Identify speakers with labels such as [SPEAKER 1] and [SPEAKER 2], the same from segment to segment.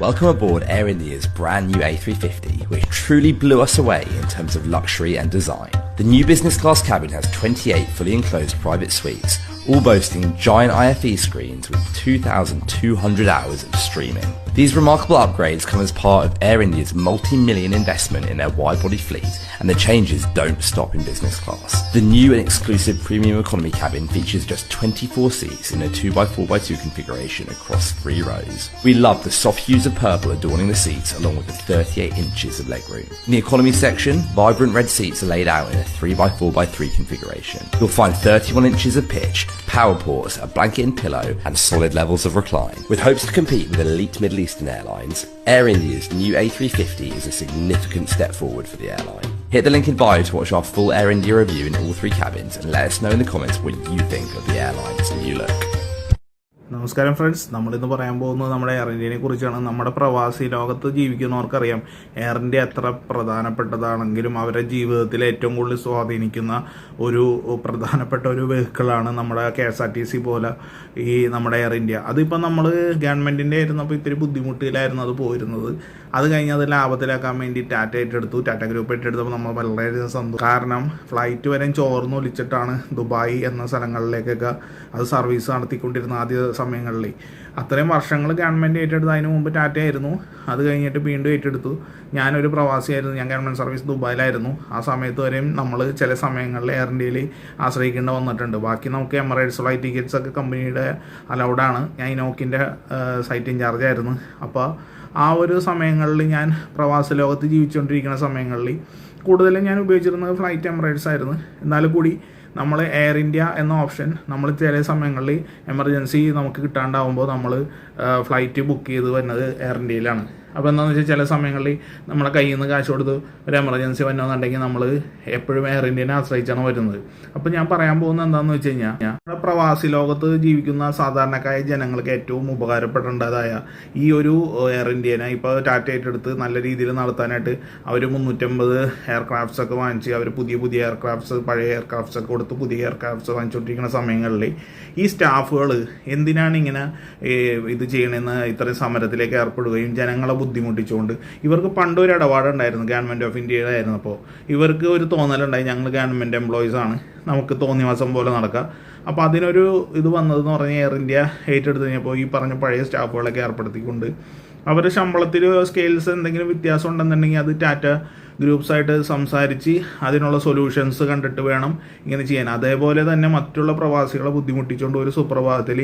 [SPEAKER 1] Welcome aboard Air India's brand new A350, which truly blew us away in terms of luxury and design. The new business class cabin has 28 fully enclosed private suites, all boasting giant IFE screens with 2,200 hours of streaming. These remarkable upgrades come as part of Air India's multi-million investment in their wide-body fleet, and the changes don't stop in business class. The new and exclusive premium economy cabin features just 24 seats in a 2x4x2 configuration across three rows. We love the soft hues of purple adorning the seats along with the 38 inches of legroom. In the economy section, vibrant red seats are laid out in a 3x4x3 configuration. You'll find 31 inches of pitch, power ports, a blanket and pillow, and solid levels of recline. With hopes to compete with elite Middle Eastern airlines, Air India's new A350 is a significant step forward for the airline. Hit the link in bio to watch our full Air India review in all three cabins and let us know in the comments what you think of the airline's new look.
[SPEAKER 2] നമസ്കാരം friends. നമ്മളിന്ന് പറയാൻ പോകുന്നത് നമ്മുടെ air ഇന്ത്യനെ കുറിച്ചാണ്. നമ്മുടെ പ്രവാസി ലോകത്ത് ജീവിക്കുന്നവർക്കറിയാം. Air India എത്ര പ്രധാനപ്പെട്ടതാണെങ്കിലും അവരുടെ ജീവിതത്തിൽ ഏറ്റവും കൂടുതൽ സ്വാധീനിക്കുന്ന ഒരു പ്രധാനപ്പെട്ട ഒരു വെഹിക്കിളാണ് നമ്മുടെ K S R T C പോലെ ഈ നമ്മുടെ എയർ ഇന്ത്യ അതിപ്പോൾ നമ്മൾ ഗവൺമെന്റിന്റെ ആയിരുന്നപ്പോൾ ഇത്തിരി ബുദ്ധിമുട്ടിലായിരുന്നു അത് പോയിരുന്നത്. അത് കഴിഞ്ഞ് അത് ലാഭത്തിലാക്കാൻ വേണ്ടി ടാറ്റ ഏറ്റെടുത്തു. ടാറ്റ ഗ്രൂപ്പ് ഏറ്റെടുത്തപ്പോൾ നമ്മൾ വളരെയധികം സന്തോഷം. കാരണം ഫ്ലൈറ്റ് വരെ ചോർന്ന് ഒലിച്ചിട്ടാണ് ദുബായ് എന്ന സ്ഥലങ്ങളിലേക്കൊക്കെ അത് സർവീസ് നടത്തിക്കൊണ്ടിരുന്ന ആദ്യ സമയങ്ങളിൽ. അത്രയും വർഷങ്ങൾ ഗവൺമെന്റ് ഏറ്റെടുത്ത് അതിന് മുമ്പ് ടാറ്റയായിരുന്നു. അത് കഴിഞ്ഞിട്ട് വീണ്ടും ഏറ്റെടുത്തു. ഞാനൊരു പ്രവാസിയായിരുന്നു. ഞാൻ ഗവൺമെന്റ് സർവീസ് ദുബായിലായിരുന്നു. ആ സമയത്ത് വരെയും നമ്മൾ ചില സമയങ്ങളിൽ എയർ ഇന്ത്യയിൽ ആശ്രയിക്കേണ്ടി വന്നിട്ടുണ്ട്. ബാക്കി നമുക്ക് എമറേറ്റ്സ് ഫ്ലൈറ്റ് ടിക്കറ്റ്സ് ഒക്കെ കമ്പനിയുടെ അലൗഡാണ് ഞാൻ ഇനോക്കിന്റെ സൈറ്റ് ഇൻചാർജായിരുന്നു അപ്പോൾ ആ ഒരു സമയങ്ങളിൽ ഞാൻ പ്രവാസ ലോകത്ത് ജീവിച്ചുകൊണ്ടിരിക്കുന്ന സമയങ്ങളിൽ കൂടുതലും ഞാൻ ഉപയോഗിച്ചിരുന്നത് ഫ്ലൈറ്റ് എമറേറ്റ്സ് ആയിരുന്നു. എന്നാലും കൂടി നമ്മൾ എയർ ഇന്ത്യ എന്ന ഓപ്ഷൻ നമ്മൾ ചില സമയങ്ങളിൽ എമർജൻസി നമുക്ക് കിട്ടാണ്ടാവുമ്പോൾ നമ്മൾ ഫ്ലൈറ്റ് ബുക്ക് ചെയ്ത് വരുന്നത് എയർ ഇന്ത്യയിലാണ് അപ്പോൾ എന്താണെന്ന് വെച്ചാൽ ചില സമയങ്ങളിൽ നമ്മളെ കയ്യിൽ നിന്ന് കാശ് കൊടുത്ത് ഒരു എമർജൻസി വന്നോന്നുണ്ടെങ്കിൽ നമ്മൾ എപ്പോഴും എയർ ഇന്ത്യനെ ആശ്രയിച്ചാണ് വരുന്നത്. അപ്പോൾ ഞാൻ പറയാൻ പോകുന്നത് എന്താണെന്ന് വെച്ച് കഴിഞ്ഞാൽ നമ്മുടെ പ്രവാസി ലോകത്ത് ജീവിക്കുന്ന സാധാരണക്കായ ജനങ്ങൾക്ക് ഏറ്റവും ഉപകാരപ്പെടേണ്ടതായ ഈ ഒരു എയർ ഇന്ത്യനെ ഇപ്പോൾ ടാറ്റ ഏറ്റെടുത്ത് നല്ല രീതിയിൽ നടത്താനായിട്ട് അവർ മുന്നൂറ്റമ്പത് എയർക്രാഫ്റ്റ്സ് ഒക്കെ വാങ്ങിച്ച് അവർ പുതിയ പുതിയ എയർക്രാഫ്റ്റ്സ് പഴയ എയർക്രാഫ്റ്റ്സ് ഒക്കെ കൊടുത്ത് പുതിയ എയർക്രാഫ്റ്റ്സ് വാങ്ങിച്ചുകൊണ്ടിരിക്കുന്ന സമയങ്ങളിൽ ഈ സ്റ്റാഫുകൾ എന്തിനാണ് ഇങ്ങനെ ഇത് ചെയ്യണമെന്ന് ഇത്രയും സമരത്തിലേക്ക് ഏർപ്പെടുകയും ജനങ്ങളെ ബുദ്ധിമുട്ടിച്ചുകൊണ്ട് ഇവർക്ക് പണ്ടൊരു ഇടപാടുണ്ടായിരുന്നു ഗവൺമെന്റ് ഓഫ് ഇന്ത്യയുടെ ആയിരുന്നപ്പോൾ ഇവർക്ക് ഒരു തോന്നലുണ്ടായി ഞങ്ങൾ ഗവൺമെന്റ് ആണ്. നമുക്ക് തോന്നിയ മാസം പോലെ നടക്കാം. അപ്പോൾ അതിനൊരു ഇത് വന്നതെന്ന് പറഞ്ഞാൽ എയർ ഇന്ത്യ ഏറ്റെടുത്ത് കഴിഞ്ഞപ്പോൾ ഈ പറഞ്ഞ പഴയ സ്റ്റാഫുകളൊക്കെ ഏർപ്പെടുത്തിക്കൊണ്ട് അവരുടെ ശമ്പളത്തിൽ സ്കെയിൽസ് എന്തെങ്കിലും വ്യത്യാസം ഉണ്ടെന്നുണ്ടെങ്കിൽ അത് ടാറ്റ ഗ്രൂപ്പ്സായിട്ട് സംസാരിച്ച് അതിനുള്ള സൊല്യൂഷൻസ് കണ്ടിട്ട് വേണം ഇങ്ങനെ ചെയ്യാൻ. അതേപോലെ തന്നെ മറ്റുള്ള പ്രവാസികളെ ബുദ്ധിമുട്ടിച്ചുകൊണ്ട് ഒരു സുപ്രഭാതത്തിൽ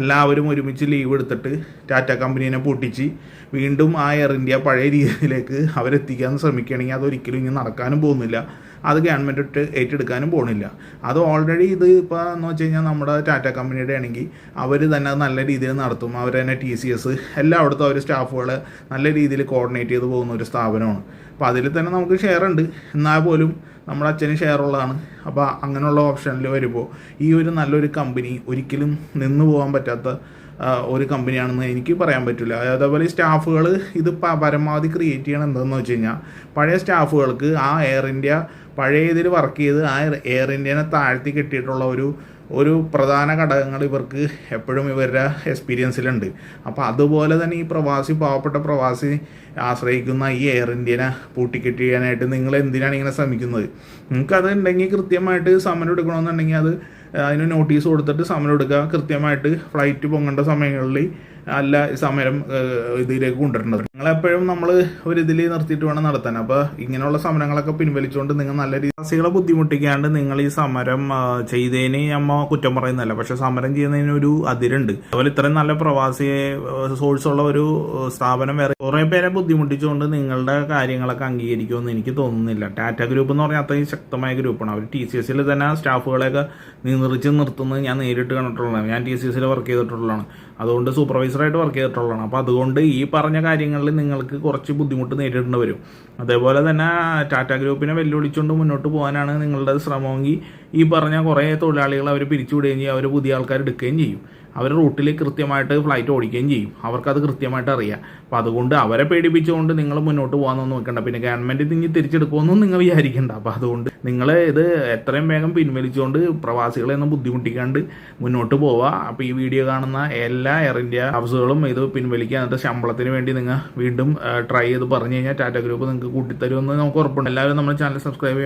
[SPEAKER 2] എല്ലാവരും ഒരുമിച്ച് ലീവ് എടുത്തിട്ട് ടാറ്റ കമ്പനീനെ പൊട്ടിച്ച് വീണ്ടും ആ എയർ ഇന്ത്യ പഴയ രീതിയിലേക്ക് അവരെത്തിക്കാൻ ശ്രമിക്കുകയാണെങ്കിൽ അതൊരിക്കലും ഇനി നടക്കാനും പോകുന്നില്ല. അത് ഗവൺമെന്റ് ഏറ്റെടുക്കാനും പോകണില്ല അത് ഓൾറെഡി ഇത് ഇപ്പോൾ എന്ന് വെച്ച് കഴിഞ്ഞാൽ നമ്മുടെ ടാറ്റ കമ്പനിയുടെ ആണെങ്കിൽ അവർ തന്നെ നല്ല രീതിയിൽ നടത്തും. അവർ തന്നെ ടി സി എസ് എല്ലായിടത്തും അവർ സ്റ്റാഫുകൾ നല്ല രീതിയിൽ കോർഡിനേറ്റ് ചെയ്ത് പോകുന്ന ഒരു സ്ഥാപനമാണ്. അപ്പോൾ അതിൽ തന്നെ നമുക്ക് ഷെയർ ഉണ്ട്. എന്നാൽ പോലും നമ്മുടെ അച്ഛന് ഷെയർ ഉള്ളതാണ്. അപ്പോൾ അങ്ങനെയുള്ള ഓപ്ഷനിൽ വരുമ്പോൾ ഈ ഒരു നല്ലൊരു കമ്പനി ഒരിക്കലും നിന്നു പോകാൻ പറ്റാത്ത ഒരു കമ്പനിയാണെന്ന് എനിക്ക് പറയാൻ പറ്റില്ല. അതേപോലെ സ്റ്റാഫുകൾ ഇത് പരമാവധി ക്രിയേറ്റ് ചെയ്യണം എന്താണെന്ന് വെച്ച് കഴിഞ്ഞാൽ പഴയ സ്റ്റാഫുകൾക്ക് ആ എയർ ഇന്ത്യ പഴയ ഇതിൽ വർക്ക് ചെയ്ത് ആ എയർ ഇന്ത്യനെ താഴ്ത്തി കെട്ടിയിട്ടുള്ള ഒരു ഒരു പ്രധാന ഘടകങ്ങൾ ഇവർക്ക് എപ്പോഴും ഇവരുടെ എക്സ്പീരിയൻസിലുണ്ട് അപ്പോൾ അതുപോലെ തന്നെ ഈ പ്രവാസി പാവപ്പെട്ട പ്രവാസി ആശ്രയിക്കുന്ന ഈ എയർ ഇന്ത്യനെ പൂട്ടിക്കെട്ടി ചെയ്യാനായിട്ട് നിങ്ങൾ എന്തിനാണ് ഇങ്ങനെ ശ്രമിക്കുന്നത്? നിങ്ങൾക്കത് ഉണ്ടെങ്കിൽ കൃത്യമായിട്ട് സമരം എടുക്കണമെന്നുണ്ടെങ്കിൽ അത് അതിന് നോട്ടീസ് കൊടുത്തിട്ട് സമരം എടുക്കുക. കൃത്യമായിട്ട് ഫ്ലൈറ്റ് പൊങ്ങേണ്ട സമയങ്ങളിൽ അല്ല സമരം ഇതിലേക്ക് കൊണ്ടുവരേണ്ടത് നിങ്ങളെപ്പോഴും നമ്മൾ ഒരു നിർത്തിയിട്ട് വേണം നടത്താൻ. അപ്പോൾ ഇങ്ങനെയുള്ള സമരങ്ങളൊക്കെ പിൻവലിച്ചുകൊണ്ട് നിങ്ങൾ നല്ല രീതികളെ ബുദ്ധിമുട്ടിക്കാണ്ട് നിങ്ങൾ ഈ സമരം ചെയ്തതിന് അമ്മ കുറ്റം പറയുന്നതല്ല. പക്ഷെ സമരം ചെയ്യുന്നതിന് ഒരു അതിരുണ്ട്. അതുപോലെ ഇത്രയും നല്ല പ്രവാസി സോഴ്സ് ഉള്ള ഒരു സ്ഥാപനം വേറെ കുറേ പേരെ ബുദ്ധിമുട്ടിച്ചുകൊണ്ട് നിങ്ങളുടെ കാര്യങ്ങളൊക്കെ അംഗീകരിക്കുമെന്ന് എനിക്ക് തോന്നുന്നില്ല. ടാറ്റ ഗ്രൂപ്പ് എന്ന് പറഞ്ഞാൽ അത്രയും ശക്തമായ ഗ്രൂപ്പാണ്. അവർ ടി സി എസിൽ തന്നെ സ്റ്റാഫുകളെയൊക്കെ നിയന്ത്രിച്ച് നിർത്തുന്നത് ഞാൻ നേരിട്ട് കണ്ടിട്ടുള്ളതാണ്. ഞാൻ ടി സി എസിൽ വർക്ക് ചെയ്തിട്ടുള്ളതാണ്. അതുകൊണ്ട് സൂപ്പർവൈസറായിട്ട് വർക്ക് ചെയ്തിട്ടുള്ളതാണ്. അപ്പോൾ അതുകൊണ്ട് ഈ പറഞ്ഞ കാര്യങ്ങളിൽ നിങ്ങൾക്ക് കുറച്ച് ബുദ്ധിമുട്ട് നേരിടേണ്ടി വരും. അതേപോലെ തന്നെ ടാറ്റ ഗ്രൂപ്പിനെ വെല്ലുവിളിച്ചുകൊണ്ട് മുന്നോട്ട് പോകാനാണ് നിങ്ങളുടെ ശ്രമമെങ്കിൽ ഈ പറഞ്ഞ കുറേ തൊഴിലാളികൾ അവർ പിരിച്ചുവിടുകയും ചെയ്യും. അവർ പുതിയ ആൾക്കാർ എടുക്കുകയും ചെയ്യും. അവർ റൂട്ടിൽ കൃത്യമായിട്ട് ഫ്ലൈറ്റ് ഓടിക്കുകയും ചെയ്യും. അവർക്കത് കൃത്യമായിട്ട് അറിയാം. അപ്പം അതുകൊണ്ട് അവരെ പേടിപ്പിച്ചുകൊണ്ട് നിങ്ങൾ മുന്നോട്ട് പോകാനൊന്നും നോക്കണ്ട പിന്നെ ഗവൺമെന്റ് തിങ്ങി തിരിച്ചെടുക്കുമെന്നും നിങ്ങൾ വിചാരിക്കണ്ട. അപ്പം അതുകൊണ്ട് നിങ്ങൾ ഇത് എത്രയും വേഗം പിൻവലിച്ചുകൊണ്ട് പ്രവാസികളെ ഒന്നും ബുദ്ധിമുട്ടിക്കാണ്ട് മുന്നോട്ട് പോവുക അപ്പോൾ ഈ വീഡിയോ കാണുന്ന എല്ലാ എയർ ഇന്ത്യ ഹബ്സുകളും ഇത് പിൻവലിക്കുക. എന്നിട്ട് ശമ്പളത്തിന് വേണ്ടി നിങ്ങൾ വീണ്ടും ട്രൈ ചെയ്ത് പറഞ്ഞു കഴിഞ്ഞാൽ ടാറ്റ ഗ്രൂപ്പ് നിങ്ങൾക്ക് കൂട്ടിത്തരുമെന്ന് നമുക്ക് ഉറപ്പുണ്ട്. എല്ലാവരും നമ്മുടെ ചാനൽ സബ്സ്ക്രൈബ് ചെയ്യുക